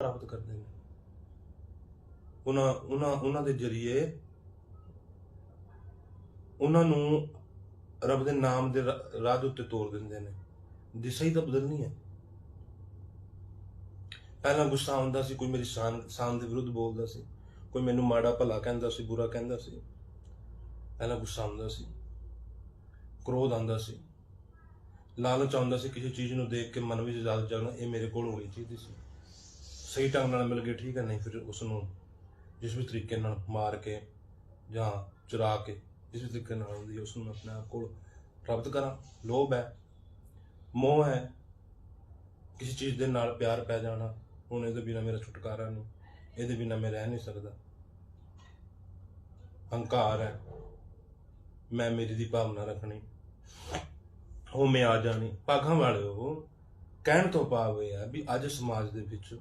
ਪ੍ਰਾਪਤ ਕਰਦੇ ਨੇ। ਉਹਨਾਂ ਉਹਨਾਂ ਉਹਨਾਂ ਦੇ ਜਰੀਏ ਉਹਨਾਂ ਨੂੰ ਰੱਬ ਦੇ ਨਾਮ ਦੇ ਰਾ- ਰਾਹ ਦੇ ਉੱਤੇ ਤੋਰ ਦਿੰਦੇ ਨੇ। ਦਿਸ਼ਾ ਹੀ ਤਾਂ ਬਦਲਣੀ ਹੈ। ਪਹਿਲਾਂ ਗੁੱਸਾ ਆਉਂਦਾ ਸੀ, ਕੋਈ ਮੇਰੀ ਸ਼ਾਨ ਸ਼ਾਨ ਦੇ ਵਿਰੁੱਧ ਬੋਲਦਾ ਸੀ। ਕੋਈ ਮੈਨੂੰ ਮਾੜਾ ਭਲਾ ਕਹਿੰਦਾ ਸੀ, ਬੁਰਾ ਕਹਿੰਦਾ ਸੀ। ਪਹਿਲਾਂ ਗੁੱਸਾ ਆਉਂਦਾ ਸੀ। ਕ੍ਰੋਧ ਆਉਂਦਾ ਸੀ। ਲਾਲਚ ਆਉਂਦਾ ਸੀ, ਕਿਸੇ ਚੀਜ਼ ਨੂੰ ਦੇਖ ਕੇ ਮਨ ਵਿੱਚ ਜਲ ਜਾਣਾ ਇਹ ਮੇਰੇ ਕੋਲ ਹੋਣੀ ਚਾਹੀਦੀ ਸੀ। ਸਹੀ ਢੰਗ ਨਾਲ ਮਿਲ ਗਏ ਠੀਕ ਹੈ, ਨਹੀਂ ਫਿਰ ਉਸ ਨੂੰ ਜਿਸ ਵੀ ਤਰੀਕੇ ਨਾਲ ਮਾਰ ਕੇ ਜਾਂ ਚੁਰਾ ਕੇ ਜਿਸ ਵੀ ਤਰੀਕੇ ਨਾਲ ਹੁੰਦੀ ਹੈ ਉਸ ਨੂੰ ਆਪਣੇ ਆਪ ਕੋਲ ਪ੍ਰਾਪਤ ਕਰਾਂ, ਲੋਭ ਹੈ, ਮੋਹ ਹੈ, ਕਿਸੇ ਚੀਜ਼ ਦੇ ਨਾਲ ਪਿਆਰ ਪੈ ਜਾਣਾ, ਹੁਣ ਇਹਦੇ ਬਿਨਾ ਮੇਰਾ ਛੁਟਕਾਰਾ ਨਹੀਂ, ਇਹਦੇ ਬਿਨਾ ਮੈਂ ਰਹਿ ਨਹੀਂ ਸਕਦਾ। ਹੰਕਾਰ ਹੈ, ਮੈਂ ਮੇਰੀ ਦੀ ਭਾਵਨਾ ਰੱਖਣੀ, ਉਹ ਮੈਂ ਆ ਜਾਣੀ ਪਾਗਾਂ ਵਾਲੇ ਉਹ ਕਹਿਣ ਤੋਂ ਭਾਵ ਆ ਵੀ ਅੱਜ ਸਮਾਜ ਦੇ ਵਿੱਚ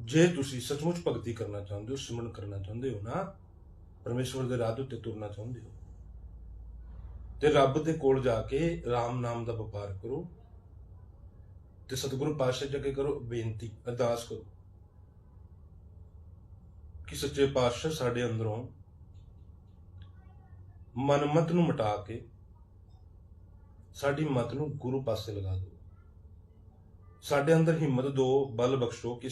ਜੇ ਤੁਸੀਂ ਸੱਚਮੁੱਚ ਭਗਤੀ ਕਰਨਾ ਚਾਹੁੰਦੇ ਹੋ, ਸਿਮਰਨ ਕਰਨਾ ਚਾਹੁੰਦੇ ਹੋ ਨਾ, ਪਰਮੇਸ਼ਵਰ ਦੇ ਰਾਹ ਉੱਤੇ ਤੁਰਨਾ ਚਾਹੁੰਦੇ ਹੋ, ਤੇ ਰੱਬ ਦੇ ਕੋਲ ਜਾ ਕੇ ਰਾਮ ਨਾਮ ਦਾ ਵਪਾਰ ਕਰੋ, ਤੇ ਸਤਿਗੁਰੂ ਪਾਤਸ਼ਾਹ ਜੀ ਕਰੋ, ਬੇਨਤੀ, ਅਰਦਾਸ ਕਰੋ ਕਿ ਸੱਚੇ ਪਾਤਸ਼ਾਹ ਸਾਡੇ ਅੰਦਰੋਂ ਮਨਮਤ ਨੂੰ ਮਿਟਾ ਕੇ ਸਾਡੀ ਮਤ ਨੂੰ ਗੁਰੂ ਪਾਸੇ ਲਗਾ ਦਿਓ। ਸਾਡੇ ਅੰਦਰ ਹਿੰਮਤ ਦਿਓ ਬਲ ਬਖਸ਼ੋ ਕਿ